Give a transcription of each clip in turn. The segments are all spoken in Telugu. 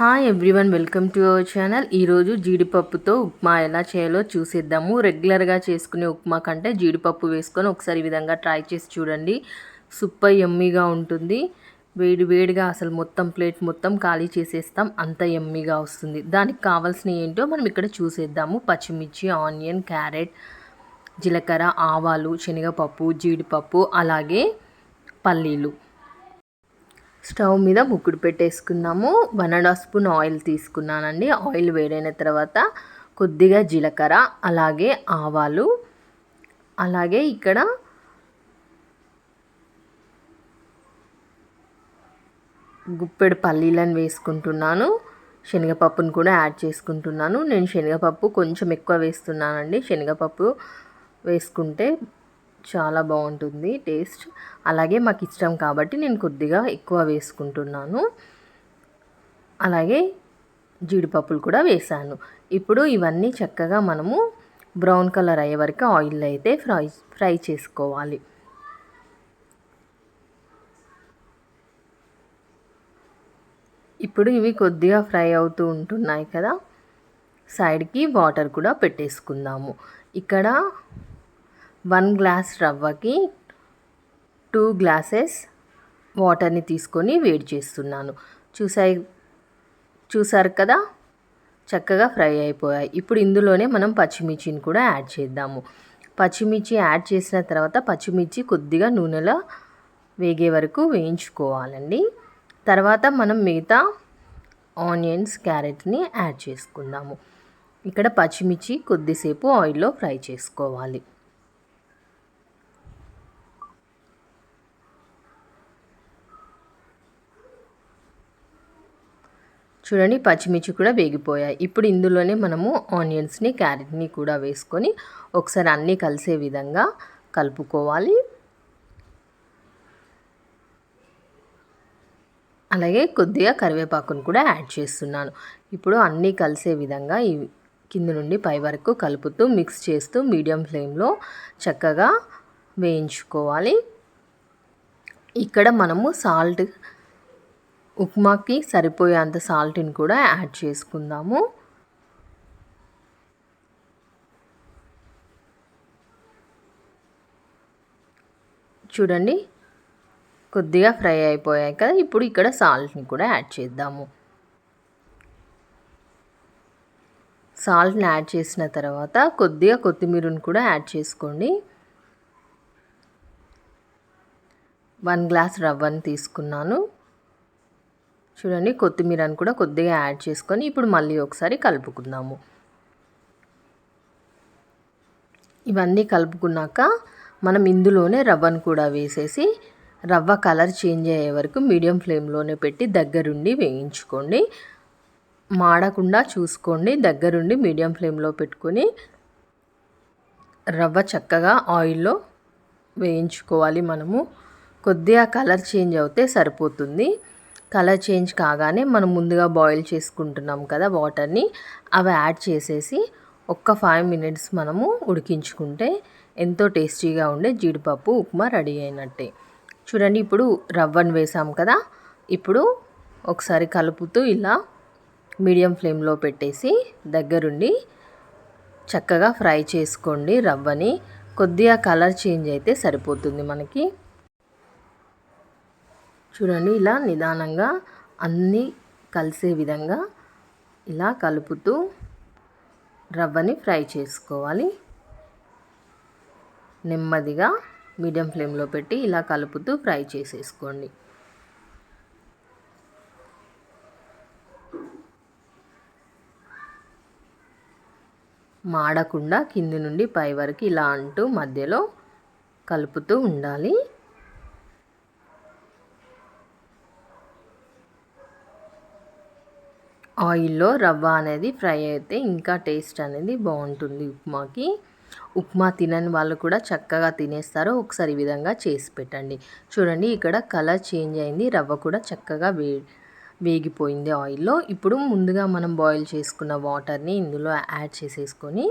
Hi everyone welcome to our channel ఈరోజు జీడిపప్పుతో ఉప్మా ఎలా చేయాలో చూసేద్దాము. రెగ్యులర్గా చేసుకునే ఉప్మా కంటే జీడిపప్పు వేసుకొని ఒకసారి ఈ విధంగా ట్రై చేసి చూడండి. సూపర్ ఎమ్మీగా ఉంటుంది. వేడి వేడిగా అసలు మొత్తం ప్లేట్ మొత్తం ఖాళీ చేసేస్తాం. అంత ఎమ్మీగా వస్తుంది. దానికి కావాల్సిన ఏంటో మనం ఇక్కడ చూసేద్దాము. పచ్చిమిర్చి ఆనియన్ క్యారెట్ జీలకర్ర ఆవాలు శనగపప్పు జీడిపప్పు అలాగే పల్లీలు. స్టవ్ మీద ముక్కుడు పెట్టేసుకుందాము one and half spoon oil తీసుకున్నానండి. ఆయిల్ వేడైన తర్వాత కొద్దిగా జీలకర్ర అలాగే ఆవాలు అలాగే ఇక్కడ గుప్పెడు పల్లీలను వేసుకుంటున్నాను. శనగపప్పును కూడా యాడ్ చేసుకుంటున్నాను. నేను శనగపప్పు కొంచెం ఎక్కువ వేస్తున్నానండి. శనగపప్పు వేసుకుంటే చాలా బాగుంటుంది టేస్ట్. అలాగే మాకు ఇష్టం కాబట్టి నేను కొద్దిగా ఎక్కువ వేసుకుంటున్నాను. అలాగే జీడిపప్పులు కూడా వేసాను. ఇప్పుడు ఇవన్నీ చక్కగా మనము బ్రౌన్ కలర్ అయ్యే వరకు ఆయిల్ అయితే ఫ్రై ఫ్రై చేసుకోవాలి. ఇప్పుడు ఇవి కొద్దిగా ఫ్రై అవుతూ ఉంటున్నాయి కదా. సైడ్కి వాటర్ కూడా పెట్టేసుకుందాము. ఇక్కడ వన్ గ్లాస్ రవ్వకి టూ గ్లాసెస్ వాటర్ని తీసుకొని వేడి చేస్తున్నాను. చూసాయి చూసారు కదా? చక్కగా ఫ్రై అయిపోయాయి. ఇప్పుడు ఇందులోనే మనం పచ్చిమిర్చిని కూడా యాడ్ చేద్దాము. పచ్చిమిర్చి యాడ్ చేసిన తర్వాత పచ్చిమిర్చి కొద్దిగా నూనెలో వేగే వరకు వేయించుకోవాలండి. తర్వాత మనం మిగతా ఆనియన్స్ క్యారెట్ని యాడ్ చేసుకుందాము. ఇక్కడ పచ్చిమిర్చి కొద్దిసేపు ఆయిల్లో ఫ్రై చేసుకోవాలి. చూడండి పచ్చిమిర్చి కూడా వేగిపోయాయి. ఇప్పుడు ఇందులోనే మనము ఆనియన్స్ని క్యారెట్ని కూడా వేసుకొని ఒకసారి అన్నీ కలిసే విధంగా కలుపుకోవాలి. అలాగే కొద్దిగా కరివేపాకును కూడా యాడ్ చేస్తున్నాను. ఇప్పుడు అన్నీ కలిసే విధంగా ఈ కింద నుండి పై వరకు కలుపుతూ మిక్స్ చేస్తూ మీడియం ఫ్లేమ్లో చక్కగా వేయించుకోవాలి. ఇక్కడ మనము సాల్ట్ ఉప్మాకి సరిపోయేంత సాల్ట్ని కూడా యాడ్ చేసుకుందాము. చూడండి కొద్దిగా ఫ్రై అయిపోయాయి కదా ఇప్పుడు ఇక్కడ సాల్ట్ని కూడా యాడ్ చేద్దాము. సాల్ట్ని యాడ్ చేసిన తర్వాత కొద్దిగా కొత్తిమీరని కూడా యాడ్ చేసుకోండి. వన్ గ్లాస్ రవ్వని తీసుకున్నాను. చూడండి కొత్తిమీరని కూడా కొద్దిగా యాడ్ చేసుకొని ఇప్పుడు మళ్ళీ ఒకసారి కలుపుకుందాము. ఇవన్నీ కలుపుకున్నాక మనం ఇందులోనే రవ్వను కూడా వేసేసి రవ్వ కలర్ చేంజ్ అయ్యే వరకు మీడియం ఫ్లేమ్లోనే పెట్టి దగ్గరుండి వేయించుకోండి. మాడకుండా చూసుకోండి దగ్గరుండి మీడియం ఫ్లేమ్లో పెట్టుకొని రవ్వ చక్కగా ఆయిల్లో వేయించుకోవాలి మనము. కొద్దిగా కలర్ చేంజ్ అవుతే సరిపోతుంది. కలర్ చేంజ్ కాగానే మనం ముందుగా బాయిల్ చేసుకుంటున్నాం కదా వాటర్ని అవి యాడ్ చేసేసి ఒక్క ఫైవ్ మినిట్స్ మనము ఉడికించుకుంటే ఎంతో టేస్టీగా ఉండే జీడిపప్పు ఉప్మా రెడీ అయినట్టే. చూడండి ఇప్పుడు రవ్వను వేసాం కదా. ఇప్పుడు ఒకసారి కలుపుతూ ఇలా మీడియం ఫ్లేమ్లో పెట్టేసి దగ్గరుండి చక్కగా ఫ్రై చేసుకోండి రవ్వని. కొద్దిగా కలర్ చేంజ్ అయితే సరిపోతుంది మనకి. చూడండి ఇలా నిదానంగా అన్నీ కలిసే విధంగా ఇలా కలుపుతూ రవ్వని ఫ్రై చేసుకోవాలి. నెమ్మదిగా మీడియం ఫ్లేమ్లో పెట్టి ఇలా కలుపుతూ ఫ్రై చేసేసుకోండి. మాడకుండా కింది నుండి పై వరకు ఇలా అంటూ మధ్యలో కలుపుతూ ఉండాలి. ఆయిల్లో రవ్వ అనేది ఫ్రై అయితే ఇంకా టేస్ట్ అనేది బాగుంటుంది ఉప్మాకి. ఉప్మా తినని వాళ్ళు కూడా చక్కగా తినేస్తారు. ఒకసారి ఈ విధంగా చేసి పెట్టండి. చూడండి ఇక్కడ కలర్ చేంజ్ అయింది. రవ్వ కూడా చక్కగా వే వేగిపోయింది ఆయిల్లో. ఇప్పుడు ముందుగా మనం బాయిల్ చేసుకున్న వాటర్ని ఇందులో యాడ్ చేసేసుకొని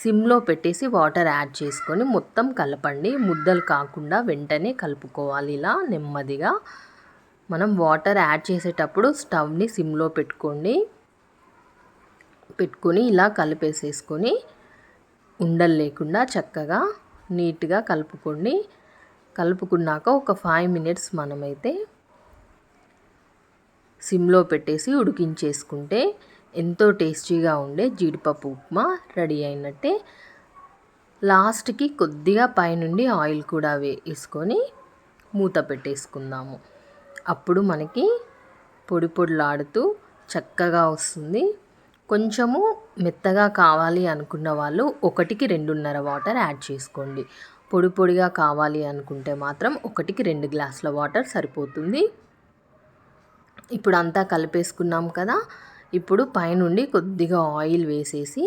సిమ్లో పెట్టేసి వాటర్ యాడ్ చేసుకొని మొత్తం కలపండి. ముద్దలు కాకుండా వెంటనే కలుపుకోవాలి. ఇలా నెమ్మదిగా మనం వాటర్ యాడ్ చేసేటప్పుడు స్టవ్ని సిమ్లో పెట్టుకోండి. పెట్టుకొని ఇలా కలిపేసేసుకొని ఉండలు లేకుండా చక్కగా నీట్గా కలుపుకోండి. కలుపుకున్నాక ఒక ఫైవ్ మినిట్స్ మనమైతే సిమ్లో పెట్టేసి ఉడికించేసుకుంటే ఎంతో టేస్టీగా ఉండే జీడిపప్పు ఉప్మా రెడీ అయినట్టే. లాస్ట్కి కొద్దిగా పైనుండి ఆయిల్ కూడా వేసుకొని మూత పెట్టేసుకుందాము. అప్పుడు మనకి పొడి పొడిలాడుతూ చక్కగా వస్తుంది. కొంచెము మెత్తగా కావాలి అనుకున్న వాళ్ళు ఒకటికి రెండున్నర వాటర్ యాడ్ చేసుకోండి. పొడి పొడిగా కావాలి అనుకుంటే మాత్రం ఒకటికి రెండు గ్లాసుల వాటర్ సరిపోతుంది. ఇప్పుడు అంతా కలిపేసుకున్నాం కదా ఇప్పుడు పైనుండి కొద్దిగా ఆయిల్ వేసేసి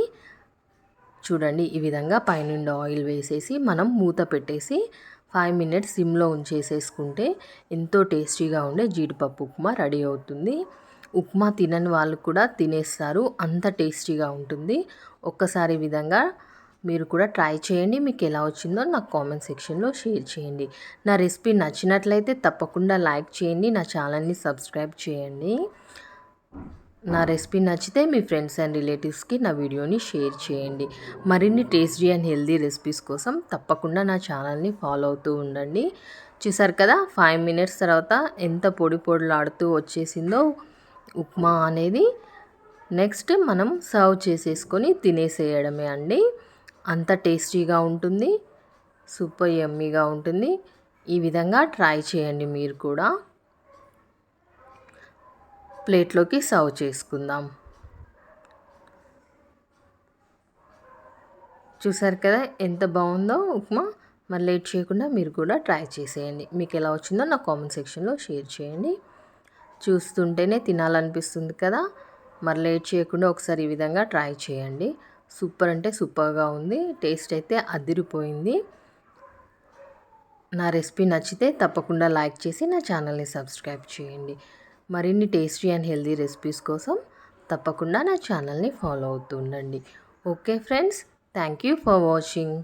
చూడండి ఈ విధంగా పైనుండి ఆయిల్ వేసేసి మనం మూత పెట్టేసి ఫైవ్ మినిట్స్ సిమ్లో ఉంచేసేసుకుంటే ఎంతో టేస్టీగా ఉండే జీడిపప్పు ఉప్మా రెడీ అవుతుంది. ఉప్మా తినని వాళ్ళు కూడా తినేస్తారు. అంత టేస్టీగా ఉంటుంది. ఒక్కసారి విధంగా మీరు కూడా ట్రై చేయండి. మీకు ఎలా వచ్చిందో నాకు కామెంట్ సెక్షన్లో షేర్ చేయండి. నా రెసిపీ నచ్చినట్లయితే తప్పకుండా లైక్ చేయండి. నా ఛానల్ని సబ్స్క్రైబ్ చేయండి. నా రెసిపీ నచ్చితే మీ ఫ్రెండ్స్ అండ్ రిలేటివ్స్కి నా వీడియోని షేర్ చేయండి. మరిన్ని టేస్టీ అండ్ హెల్దీ రెసిపీస్ కోసం తప్పకుండా నా ఛానల్ని ఫాలో అవుతూ ఉండండి. చూసారు కదా ఫైవ్ మినిట్స్ తర్వాత ఎంత పొడి పొడిలాడుతూ వచ్చేసిందో ఉప్మా అనేది. నెక్స్ట్ మనం సర్వ్ చేసేసుకొని తినేసేయడమే అండి. అంత టేస్టీగా ఉంటుంది. సూపర్ యమ్మీగా ఉంటుంది. ఈ విధంగా ట్రై చేయండి మీరు కూడా. ప్లేట్లోకి సర్వ్ చేసుకుందాం. చూసారు కదా ఎంత బాగుందో ఉప్మా? మరి లేట్ చేయకుండా మీరు కూడా ట్రై చేసేయండి. మీకు ఎలా వచ్చిందో నా కామెంట్ సెక్షన్లో షేర్ చేయండి. చూస్తుంటేనే తినాలనిపిస్తుంది కదా? మరి లేట్ చేయకుండా ఒకసారి ఈ విధంగా ట్రై చేయండి. సూపర్ అంటే సూపర్గా ఉంది. టేస్ట్ అయితే అదిరిపోయింది. నా రెసిపీ నచ్చితే తప్పకుండా లైక్ చేసి నా ఛానల్ని సబ్స్క్రైబ్ చేయండి. మరిన్ని టేస్టీ అండ్ హెల్దీ రెసిపీస్ కోసం తప్పకుండా నా ఛానల్ని ఫాలో అవుతూ ఉండండి. Okay friends thank you for watching.